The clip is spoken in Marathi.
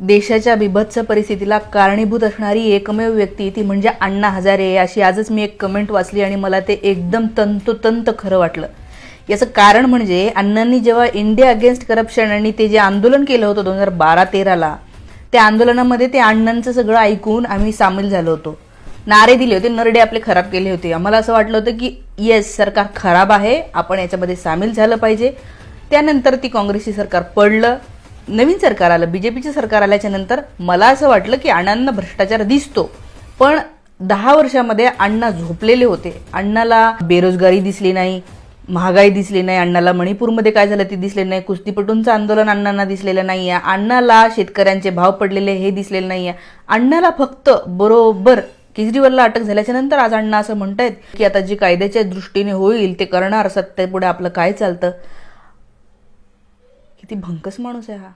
देशाच्या बिभत्स परिस्थितीला कारणीभूत असणारी एकमेव व्यक्ती ती म्हणजे अण्णा हजारे. अशी आजच मी एक कमेंट वाचली आणि मला ते एकदम तंतोतंत खरं वाटलं. याचं कारण म्हणजे अण्णांनी जेव्हा इंडिया अगेन्स्ट करप्शन आणि ते जे आंदोलन केलं होतं दोन हजार बारा तेराला त्या आंदोलनामध्ये ते अण्णांचं सगळं ऐकून आम्ही सामील झालो होतो. नारे दिले होते नरडे आपले खराब केले होते. आम्हाला असं वाटलं होतं की येस सरकार खराब आहे आपण याच्यामध्ये सामील झालं पाहिजे. त्यानंतर ती काँग्रेसची सरकार पडलं. नवीन सरकार आलं बीजेपीचं सरकार आल्याच्यानंतर मला असं वाटलं की अण्णांना भ्रष्टाचार दिसतो. पण दहा वर्षामध्ये अण्णा झोपलेले होते. अण्णाला बेरोजगारी दिसली नाही महागाई दिसली नाही अण्णाला मणिपूरमध्ये काय झालं ते दिसले नाही कुस्तीपटूंचं आंदोलन अण्णांना दिसलेलं नाही आहे अण्णाला शेतकऱ्यांचे भाव पडलेले हे दिसलेलं नाही आहे अण्णाला फक्त बरोबर केजरीवालला अटक झाल्याच्यानंतर आज अण्णा असं म्हणतायत की आता जे कायद्याच्या दृष्टीने होईल ते करणार सत्तेपुढे आपलं काय चालतं? किती भंकस माणूस आहे हा.